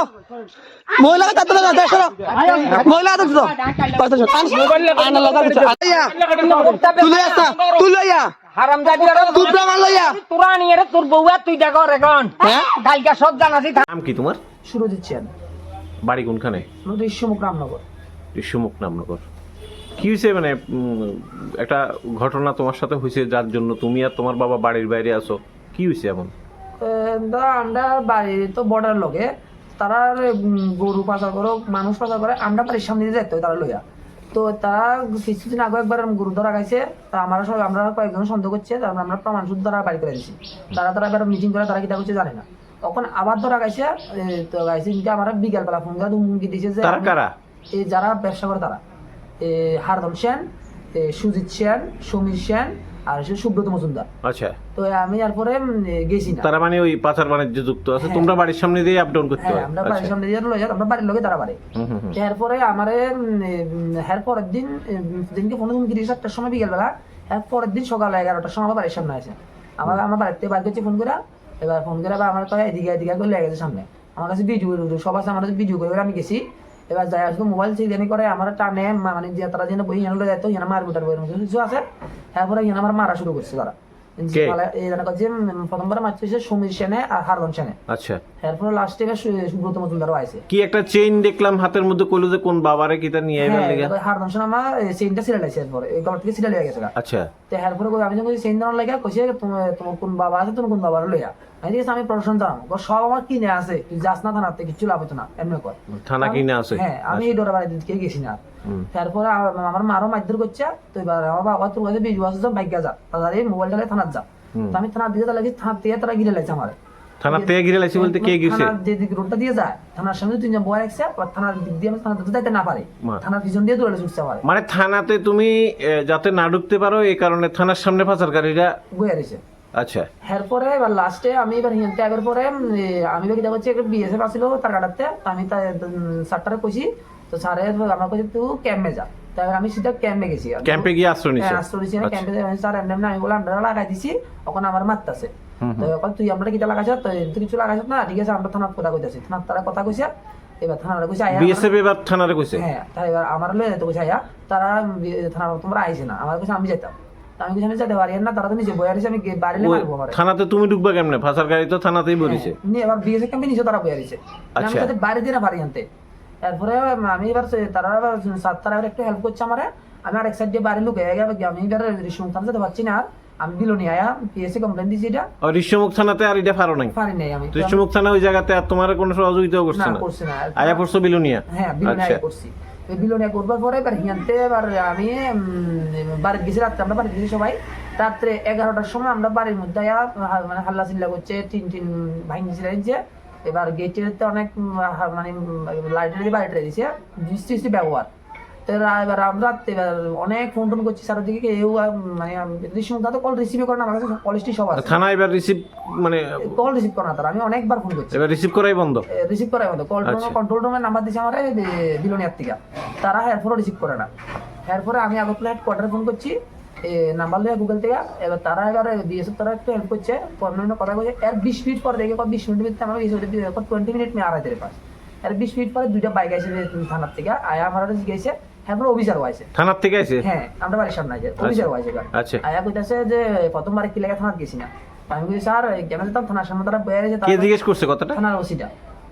সরো মহিলা কথা তুলে দাও সরো মহিলা কথা তুলো। কথা শোন আনা লাগা কিছু আইয়া তুলে আসা তুলে হ্যাঁ? নাম কি তোমার? বাড়ি কোনখানে? ইস্যুমুখ রামনগর। কি হয়েছে মানে একটা ঘটনা তোমার সাথে হয়েছে যার জন্য তুমি আর তোমার বাবা বাড়ির বাইরে আছো? কি হয়েছে এমন? ধরো আমরা বাড়ি তো বর্ডার লোকে তারা গরু পাচার করো মানুষ পাচার করে আমরা বাড়ির সামনে দিয়ে যেতে হয় তারা লইয়া। তো তারা কিছুদিন আগে একবার গরু ধরা খাইছে তা আমরা সব আমরা কয়েকজন সন্দেহ করছে তারপর আমরা প্রমাণ শুদ্ধ তারা বাড়ি করে দিছি। তারা তারা এবার মিটিং করে তারা কিটা করছে জানে না। তখন আবার ধরা গাইছে তো গাইছে কিন্তু আমার বিকেল বেলা ফোন করে হুমকি দিয়েছে যে কারা? এই যারা ব্যবসা করে তারা। এ, হারদম সেন সুজিত সেন সমীর সেন আর হচ্ছে সুব্রত মজুমদার। আচ্ছা। তো আমি তারপরে গেছি না। তারা মানে ওই পাচার বাণিজ্য যুক্ত আছে তোমরা বাড়ির সামনে দিয়ে আপ ডাউন করতে হ্যাঁ হয় আমরা আচ্ছা। বাড়ির সামনে দিয়ে লয়ে আমরা বাড়ির লোকে তারা বাড়ি। এরপরে আমারে হের পরের দিন দিনকে ফোনে সময় বিকেল বেলা এর পরের দিন সকাল এগারোটার সময় আমার বাড়ির সামনে আছে। আমার আমার বাড়িতে বাইর করছি ফোন করে এবার ফোন করে আবার আমার এদিকে এদিকে করে লেগে গেছে সামনে। আমার কাছে ভিডিও সব আছে আমার কাছে ভিডিও করে আমি গেছি। এবার যাই আসলে মোবাইল থেকে জানি করে আমার টানে মানে যে তারা যেন বই হেন যাইতো হেন মারবো টারবো এরকম কিছু আছে? তারপরে হেন আমার মারা শুরু করছে তারা। কে? আচ্ছা। কি একটা চেইন দেখলাম হাতের মধ্যে কইলো যে কোন বাবারে কিটা নিয়ে লেগে? হ্যাঁ হারদন সেন আমার চেইনটা সিরিয়াল আছে এরপরে। এই থেকে গেছে আচ্ছা। তো এরপরে আমি যখন চেইন দেওয়ার লাগে কইছে তোমার কোন বাবা আছে তুমি কোন বাবার লইয়া। ঠিক আছে আমি জানাব সব আমার কিনে আছে তুই যাস না থানাতে কিছু লাভ হতো না। এমনি কর থানা কিনে আছে? হ্যাঁ আমি এই ডোরা বাড়িতে দিকে গেছি না। তারপরে আমার মারও মারধর করছে তো এবার আমার বাবা তোর কাছে যা। যা তাদের এই মোবাইলটা থানার যা। তো আমি থানার দিকে লাগি থানার থেকে তারা গিরে লাগছে আমার। থানা থেকে ঘিরে বলতে কে গিয়েছে থানার যে দিক রোডটা দিয়ে যায় থানার সামনে তিনজন বয় রাখছে আর থানার দিক দিয়ে আমি থানাতে যাইতে না পারি। থানার পিছন দিয়ে ছুটছে আমার। মানে থানাতে তুমি যাতে না ঢুকতে পারো এই কারণে থানার সামনে পাচারকারীরা বয়ে রয়েছে। আচ্ছা। এরপরে এবার লাস্টে আমি এবার পরে আমি এবার কিটা করছি একটা বিএসএফ তার কাটাতে। আমি স্যারটারে কইছি তো স্যারে আমার কাছে তুই ক্যাম্পে যা। তাই আমি সিধা ক্যাম্পে গেছি ক্যাম্পে গিয়ে আশ্রয় নিছে হ্যাঁ আশ্রয় আমি ক্যাম্পে স্যার এমনি এমনি আমি আমরা লাগাই দিছি ওখানে আমার মারতাছে। তো এখন তুই আমরা কিটা লাগাইছ? তো তুই কিছু লাগাইছ না? ঠিক আছে আমরা থানার কথা কইতাছি। থানার তারা কথা কইছে এবার থানার কইছে আয়া বিএসএফ এবার থানারে কইছে? হ্যাঁ তাই এবার আমার লয়ে যেতে কইছে আয়া তারা থানার তোমরা আইছে না। আমার কাছে আমি যেতাম তা আমি কিছু আমি পারি না তারা তো নিজে বয়ে আমি বাড়িলে মারবো থানাতে তুমি ঢুকবা কেমনে? পাচারকারী তো থানাতেই বলেছে। নিয়ে এবার বিএসএ ক্যাম্পে নিচে তারা বয়ে আমি। তাদের বাড়ি দিয়ে না বাড়ি আনতে। এরপরে আমি এবার তারা সাত তারা একটু হেল্প করছে আমারে। আমি আর এক সাইড দিয়ে বাড়ি লুকে আমি এবার রেশম থানা যেতে পারছি না আর। আমি বিলনি আয়া পিএসএ কমপ্লেন দিছি এটা। আর ঋষ্যমুখ থানাতে আর এটা পারো নাই? পারি নাই আমি। ঋষ্যমুখ থানা ওই জায়গাতে আর তোমার কোনো সহযোগিতাও না করছে না করছি না। আয়া পড়ছো বিলুনিয়া হ্যাঁ আচ্ছা। করছি। ওই বিলনে করবার পরে এবার হিয়ানতে এবার আমি বাড়িতে গেছি রাত্রে, আমরা বাড়ি গেছি সবাই। রাত্রে এগারোটার সময় আমরা বাড়ির মধ্যে মানে হাল্লা চিল্লা করছে, তিন তিন ভাঙি যে এবার গেটের অনেক মানে লাইটের বাড়িটা দিছে বৃষ্টি ব্যবহার। এবার আমরা এবার অনেক ফোন টোন করছি চারিদিকে কেউ মানে রিসিভ তো কল রিসিভ করে না আমার কাছে কলেজটি সব আছে। থানা এবার রিসিভ মানে কল রিসিভ করে না তারা আমি অনেকবার ফোন করছি। এবার রিসিভ করাই বন্ধ। রিসিভ করাই মতো কল। কন্ট্রোল রুমের নাম্বার দিছে আমার বিলোনিয়ার থেকে তারা এরপরও রিসিভ করে না। এরপরে আমি আগরতলা হেডকোয়ার্টারে ফোন করছি নাম্বার লিয়ে গুগল থেকে। এবার তারা এবার বিএসএফ তারা একটু হেল্প করছে পনেরো কথা বলছে। এর বিশ মিনিট পরে দেখে বিশ মিনিট আমার টোয়েন্টি মিনিট মে আড়াই পাস। এর বিশ মিনিট পরে দুইটা বাইক আসে থানার থেকে। আয়া আমার জিজ্ঞাসা আছে থানার থেকে আছে হ্যাঁ আমরা বাড়ির সামনে আছে অফিসারও আছে আচ্ছা। আয়া কইতাছে যে প্রথমবার কি লাগে থানার গেছি না? আমি বলি স্যার কেন যেতাম থানার সামনে তারা বয়ে রয়েছে কে জিজ্ঞেস করছে কথাটা? থানার ওসিটা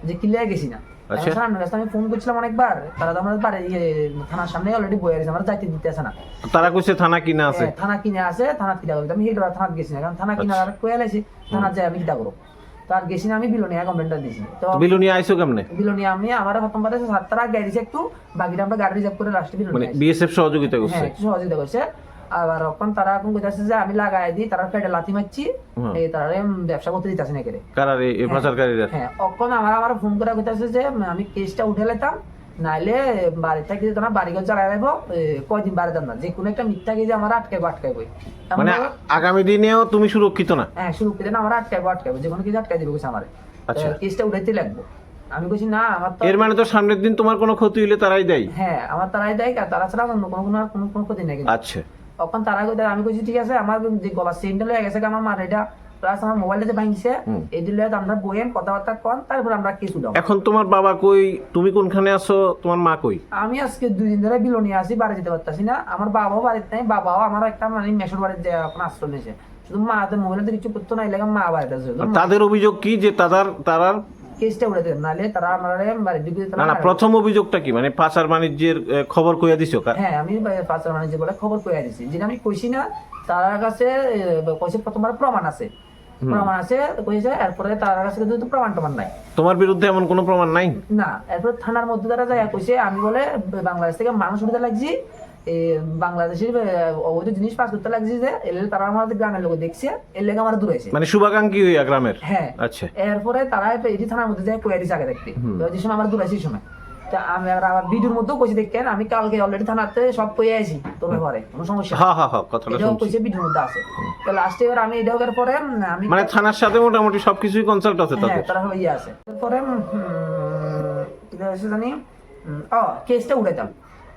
যে কিলিয়া গেছি না? আচ্ছা। আমি আমি ফোন করছিলাম অনেকবার তারা তো বাড়ি থানার সামনে অলরেডি বয়ে আমার যাইতে না। তারা কইছে থানা কিনা আছে? হ্যাঁ, থানা কিনে আছে থানা কিনা আমি থানা গেছি না কারণ থানা কিনা আচ্ছা। কয়ে লাইছি থানা যাই আমি কিটা করব তার গেছি না আমি বিলোনিয়া কমপ্লেনটা দিছি। তো বিলোনিয়া আইছো কেমনে? বিলোনিয়া আমি আমার প্রথমবারে সাতটার আগে দিছে একটু বাকিটা আমরা গাড়ি রিজার্ভ করে লাস্টে বিলোনিয়া মানে বিএসএফ সহযোগিতা করছে? হ্যাঁ সহযোগিতা করছে। আবার এখন তারা এখন কইতাছে যে আমি লাগাই দিই তারা পেটে লাথি মারছি হুম। এই তারা ব্যবসা করতে দিতেছে না কেড়ে কারারে এই পাচারকারীরা হ্যাঁ অখন আমার আমার ফোন করে কইতাছে যে আমি কেসটা উঠে লেতাম নাইলে বাড়ি থেকে তোমার বাড়ি ঘর চালাই লাগবো এ, কয়দিন বাড়ি যান না যে কোনো একটা মিথ্যা গিয়ে আমার আটকাইবো আটকাইবো মানে আগামী দিনেও তুমি সুরক্ষিত না? হ্যাঁ করে না আমার আটকাইবো আটকাইবো। যে কোনো কিছু আটকাই দিবে আমার। আচ্ছা। কেসটা উঠাইতে লাগবো। আমি কইছি না আমার এর মানে তো সামনের দিন তোমার কোনো ক্ষতি হইলে তারাই দেয়? হ্যাঁ আমার তারাই দেয় তারা ছাড়া অন্য কোনো কোনো কোনো কোনো ক্ষতি নেই। আচ্ছা। তখন তারা আমি কইছি ঠিক আছে আমার যে গলার চেইনটা লয়ে গেছে আমার মার এটা প্লাস আমার মোবাইলটাতে ভাঙছে এদের লয়ে আমরা বইয়েন কথাবার্তা কন তারপর আমরা কিছু দাও এখন তোমার বাবা কই? তুমি কোনখানে আছো? তোমার মা কই? আমি আজকে দুই দিন ধরে বিলনি আছি বাড়ি যেতে পারতাছি না। আমার বাবাও বাড়িতে নাই বাবাও আমার একটা মানে মেশর বাড়িতে এখন আশ্রয় নিয়েছে। শুধু মা তো মোবাইলে কিছু করতো না এলাকা মা বাড়িতে তাদের অভিযোগ কি যে তাদের তারার কেসটা উড়ে তারা আমার না না প্রথম অভিযোগটা কি? মানে পাচার বাণিজ্যের খবর কইয়া দিছো হ্যাঁ আমি মানে বলে খবর কইয়া দিছি। যেটা আমি কইছি না তার কাছে কইছে প্রথমবার প্রমাণ আছে। প্রমাণ আছে কইছে এরপরে তার কাছে কিন্তু প্রমাণ টমান নাই। তোমার বিরুদ্ধে এমন কোনো প্রমাণ নাই? না এরপর থানার মধ্যে তারা যায় কইছে আমি বলে বাংলাদেশ থেকে মানুষ উঠতে লাগছি বাংলাদেশের অবৈধ জিনিস পাস করতে লাগছি যে এলে তারা আমাদের গ্রামের লোক দেখছে এর লেগে আমার দূর মানে শুভাকাঙ্ক্ষী হইয়া গ্রামের? হ্যাঁ। আচ্ছা। এরপরে তারা এটি থানার মধ্যে যায় দিছে দেখতে। যে সময় আমার দূর সেই সময়। তা আমি আর আমার ভিডিওর মধ্যেও কইছি দেখেন আমি কালকে অলরেডি থানাতে সব কইয়া আছি তোর ব্যাপারে কোনো সমস্যা। হ্যাঁ হ্যাঁ হ্যাঁ কথাটা শুনছি। কইছে ভিডিওর মধ্যে আছে। তো লাস্টে এবার আমি এটাও করার পরে আমি মানে থানার সাথে মোটামুটি সবকিছুই কনসাল্ট আছে হ্যাঁ তাদের তারা সবাই ইয়ে আছে তারপরে কি জানি ও কেসটা উঠাইতাম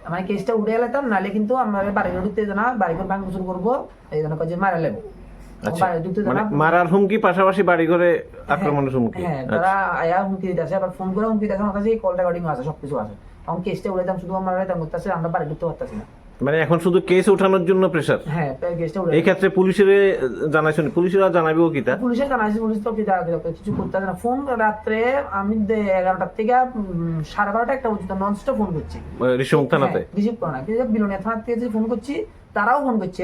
মানে কেসটা উড়ে এলাম নাহলে কিন্তু আমার বাড়ি ঢুকতে না বাড়ি করে ভাঙচুর করব এই জন্য কাজে মারা লেবো আচ্ছা মানে মারার হুমকি পাশাপাশি বাড়ি ঘরে আক্রমণের হুমকি। হ্যাঁ আচ্ছা। তারা আয়া হুমকি দিতেছে আবার ফোন করে হুমকি দিতেছে আমার কাছে কল রেকর্ডিং আছে সবকিছু আছে। তখন কেসটা উড়াইতাম শুধু আমরা করতেছে আমরা বাড়ি ঢুকতে পারতেছি না। মানে এখন শুধু কেস ওঠানোর জন্য প্রেসার হ্যাঁ কেসটা এই ক্ষেত্রে পুলিশের জানাইছেন পুলিশেরা জানাবেও কি তা? পুলিশের জানাইছে পুলিশ তো কি কিছু করতে না। ফোন রাত্রে আমি এগারোটার থেকে সাড়ে বারোটা একটা পর্যন্ত নন স্টপ ফোন করছি রিসিভ থানাতে? রিসিভ করে না কিন্তু বিলোনিয়া থানার থেকে যে ফোন করছি তারাও ফোন করছে।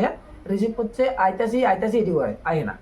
রিসিভ করছে আইতাসি আইতাসি এটি করে আয় না।